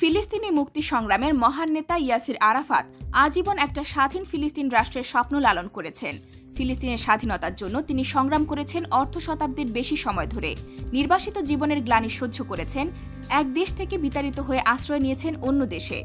ফিলিস্তিনি মুক্তি সংগ্রামের মহান নেতা ইয়াসির আরাফাত আজীবন একটা স্বাধীন ফিলিস্তিন রাষ্ট্রের স্বপ্ন লালন করেছেন। ফিলিস্তিনের স্বাধীনতার জন্য তিনি সংগ্রাম করেছেন অর্ধ শতাব্দীর বেশি সময় ধরে। নির্বাসিত জীবনের গ্লানি সহ্য করেছেন, এক দেশ থেকে বিতাড়িত হয়ে আশ্রয় নিয়েছেন অন্য দেশে।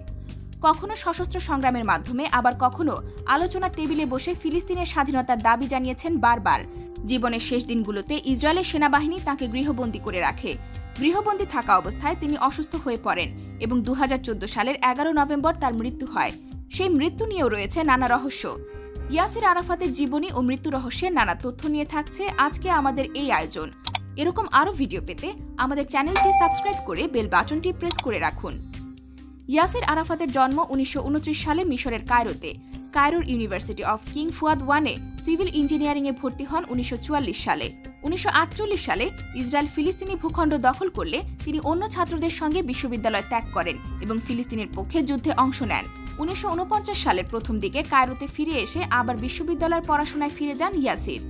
কখনো সশস্ত্র সংগ্রামের মাধ্যমে, আবার কখনো আলোচনার টেবিলে বসে ফিলিস্তিনের স্বাধীনতার দাবি জানিয়েছেন বারবার। জীবনের শেষ দিনগুলোতে ইসরায়েলের সেনাবাহিনী তাকে গৃহবন্দী করে রাখে। গৃহবন্দী থাকা অবস্থায় তিনি অসুস্থ হয়ে পড়েন। এবং দু হাজার চোদ্দ সালের এগারো নভেম্বর তার মৃত্যু হয়। সেই মৃত্যু নিয়েও রয়েছে নানা রহস্য। ইয়াসির আরাফাতের জীবনী ও মৃত্যু রহস্যের নানা তথ্য নিয়ে থাকছে আজকে আমাদের এই আয়োজন। এরকম আরও ভিডিও পেতে আমাদের চ্যানেলটি সাবস্ক্রাইব করে বেল বাটনটি প্রেস করে রাখুন। ইয়াসির আরাফাতের জন্ম উনিশশো উনত্রিশ সালে মিশরের কায়রোতে। কায়রোর ইউনিভার্সিটি অফ কিং ফুয়াদ ওয়ানে সিভিল ইঞ্জিনিয়ারিংয়ে ভর্তি হন উনিশশো চুয়াল্লিশ সালে। উনিশশো আটচল্লিশ সালে ইসরায়েল ফিলিস্তিনি ভূখণ্ড দখল করলে তিনি অন্য ছাত্রদের সঙ্গে বিশ্ববিদ্যালয় ত্যাগ করেন এবং ফিলিস্তিনের পক্ষে যুদ্ধে অংশ নেন। উনিশশো উনপঞ্চাশ সালের প্রথম দিকে কায়রোতে ফিরে এসে আবার বিশ্ববিদ্যালয়ের পড়াশোনায় ফিরে যান ইয়াসির।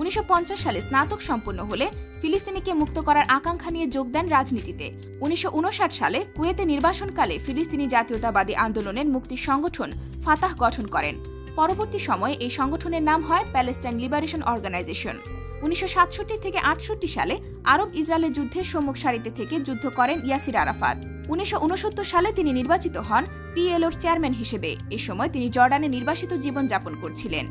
উনিশশো পঞ্চাশ সালে স্নাতক সম্পন্ন হলে ফিলিস্তিনিকে মুক্ত করার আকাঙ্ক্ষা নিয়ে যোগ দেন রাজনীতিতে। উনিশশো উনষাট সালে কুয়েতে নির্বাসনকালে ফিলিস্তিনি জাতীয়তাবাদী আন্দোলনের মুক্তি সংগঠন ফাতাহ গঠন করেন। পরবর্তী সময়ে এই সংগঠনের নাম হয় প্যালেস্টাইন লিবারেশন অর্গানাইজেশন। উনিশশো সাতষট্টি থেকে আটষট্টি সালে আরব ইসরায়েলের যুদ্ধের সম্মুখ সারিতে থেকে যুদ্ধ করেন ইয়াসির আরাফাত। উনিশশো উনসত্তর সালে তিনি নির্বাচিত হন পিএলওর চেয়ারম্যান হিসেবে। এ সময় তিনি জর্ডানে নির্বাসিত জীবনযাপন করছিলেন।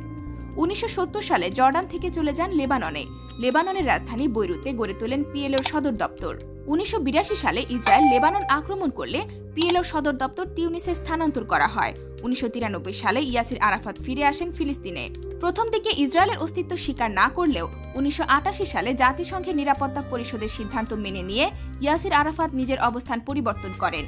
উনিশশো সত্তর সালে জর্ডান থেকে চলে যান লেবাননে। লেবাননের রাজধানী বৈরুতে গড়ে তোলেন পিএলওর সদর দপ্তর। উনিশশো বিরাশি সালে ইসরায়েল লেবানন আক্রমণ করলে পিএলওর সদর দপ্তর তিউনিসে স্থানান্তর করা হয়। উনিশশো তিরানব্বই সালে ইয়াসির আরাফাত ফিরে আসেন ফিলিস্তিনে। প্রথম দিকে ইসরায়েলের অস্তিত্ব স্বীকার না করলেও উনিশশো আটাশি সালে জাতিসংঘের নিরাপত্তা পরিষদের সিদ্ধান্ত মেনে নিয়ে ইয়াসির আরাফাত নিজের অবস্থান পরিবর্তন করেন।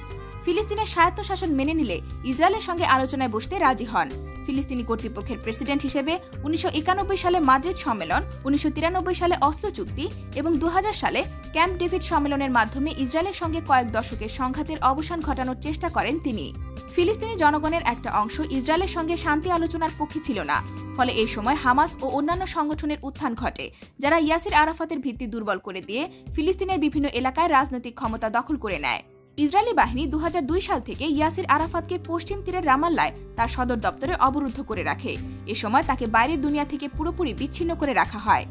ফিলিস্তিনের স্বায়ত্তশাসন মেনে নিলে ইসরায়েলের সঙ্গে আলোচনায় বসতে রাজি হন। ফিলিস্তিনি কর্তৃপক্ষের প্রেসিডেন্ট হিসেবে উনিশশো একানব্বই সালে মাদ্রিদ সম্মেলন, উনিশশো তিরানব্বই সালে অস্ত্র চুক্তি এবং দু হাজার সালে ক্যাম্প ডেভিড সম্মেলনের মাধ্যমে ইসরায়েলের সঙ্গে কয়েক দশকের সংঘাতের অবসান ঘটানোর চেষ্টা করেন তিনি। ফিলিস্তিনি জনগণের একটা অংশ ইসরায়েলের সঙ্গে শান্তি আলোচনার পক্ষে ছিল না, ফলে এই সময় হামাস ও অন্যান্য সংগঠনের উত্থান ঘটে, যারা ইয়াসির আরাফাতের ভিত্তি দুর্বল করে দিয়ে ফিলিস্তিনের বিভিন্ন এলাকায় রাজনৈতিক ক্ষমতা দখল করে নেয়। ইসরায়েলি বাহিনী দু হাজার দুই সাল থেকে ইয়াসির আরাফাতকে পশ্চিম তীরের রামাল্লায় তার সদর দপ্তরে অবরুদ্ধ করে রাখে। এ সময় তাকে বাইরের দুনিয়া থেকে পুরোপুরি বিচ্ছিন্ন করে রাখা হয়।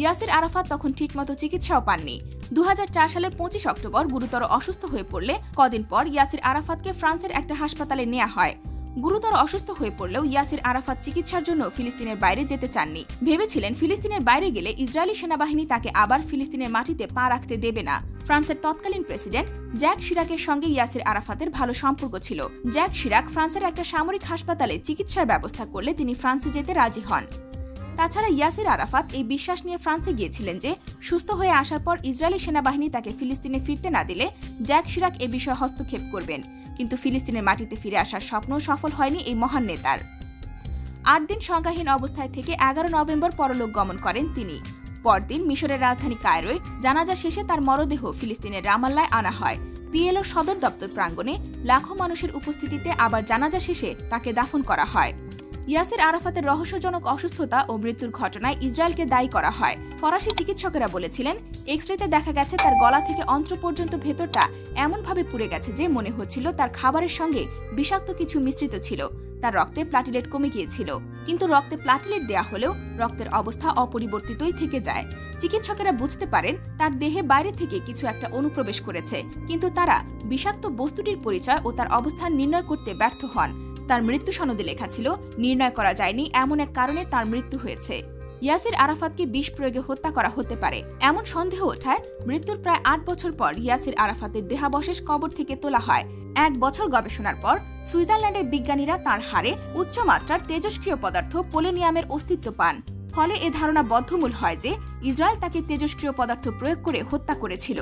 ইয়াসির আরাফাত তখন ঠিকমতো চিকিৎসাও পাননি। দু হাজার চার সালের পঁচিশ অক্টোবর গুরুতর অসুস্থ হয়ে পড়লে কদিন পর ইয়াসির আরাফাতকে ফ্রান্সের একটা হাসপাতালে নেওয়া হয়। গুরুতর অসুস্থ হয়ে পড়লেও ইয়াসির আরাফাত চিকিৎসার জন্য ফিলিস্তিনের বাইরে যেতে চাননি। ভেবেছিলেন ফিলিস্তিনের বাইরে গেলে ইসরায়েলি সেনাবাহিনী তাকে আবার ফিলিস্তিনের মাটিতে পা রাখতে দেবে না। ফ্রান্সের তৎকালীন প্রেসিডেন্ট জ্যাক শিরাকের সঙ্গে ইয়াসির আরাফাতের ভালো সম্পর্ক ছিল। জ্যাক শিরাক ফ্রান্সের একটা সামরিক হাসপাতালে চিকিৎসার ব্যবস্থা করলে তিনি ফ্রান্সে যেতে রাজি হন। তাছাড়া ইয়াসির আরাফাত এই বিশ্বাস নিয়ে ফ্রান্সে গিয়েছিলেন যে, সুস্থ হয়ে আসার পর ইসরায়েলি সেনাবাহিনী তাকে ফিলিস্তিনে ফিরতে না দিলে জ্যাক শিরাক এ বিষয়ে হস্তক্ষেপ করবেন। কিন্তু ফিলিস্তিনের মাটিতে ফিরে আসার স্বপ্ন সফল হয়নি এই মহান নেতার। আট দিন সংজ্ঞাহীন অবস্থায় থেকে এগারো নভেম্বর পরলোক গমন করেন তিনি। পরদিন মিশরের রাজধানী কায়রোয় জানাজা শেষে তার মরদেহ ফিলিস্তিনের রামাল্লায় আনা হয়। পিএলও সদর দপ্তর প্রাঙ্গণে লাখো মানুষের উপস্থিতিতে আবার জানাজা শেষে তাকে দাফন করা হয়। ইয়াসির আরাফাতের রহস্যজনক অসুস্থতা ও মৃত্যুর ঘটনায় ইসরায়েলকে দায়ী করা হয়। ফরাসি চিকিৎসকেরা বলেছিলেন এক্স রেতে দেখা গেছে তার গলা থেকে অন্ত্র পর্যন্ত ভেতরটা এমনভাবে পুড়ে গেছে যে মনে হচ্ছিল তার খাবারের সঙ্গে বিষাক্ত কিছু মিশ্রিত ছিল। তার রক্তে প্লাটিলেট কমে গিয়েছিল। কিন্তু রক্তে প্লাটিলেট দেয়া হলেও রক্তের অবস্থা অপরিবর্তিতই থেকে যায়। চিকিৎসকেরা বুঝতে পারেন, তার দেহে বাইরে থেকে কিছু একটা অনুপ্রবেশ করেছে। কিন্তু তারা বিষাক্ত বস্তুটির পরিচয় ও তার অবস্থান নির্ণয় করতে ব্যর্থ হন। তার মৃত্যু সনদে লেখা ছিল, নির্ণয় করা যায়নি, এমন এক কারণে তার মৃত্যু হয়েছে। ইয়াসির আরাফাতকে বিষ প্রয়োগে হত্যা করা হতে পারে। এমন সন্দেহ ওঠায় মৃত্যুর প্রায় আট বছর পর ইয়াসির আরাফাতের দেহাবশেষ কবর থেকে তোলা হয়। এক বছর গবেষণার পর সুইজারল্যান্ডের বিজ্ঞানীরা তার হারে উচ্চমাত্রার তেজস্ক্রিয় পদার্থ পোলেনিয়ামের অস্তিত্ব পান। ফলে এ ধারণা বদ্ধমূল হয় যে ইসরায়েল তাকে তেজস্ক্রিয় পদার্থ প্রয়োগ করে হত্যা করেছিল।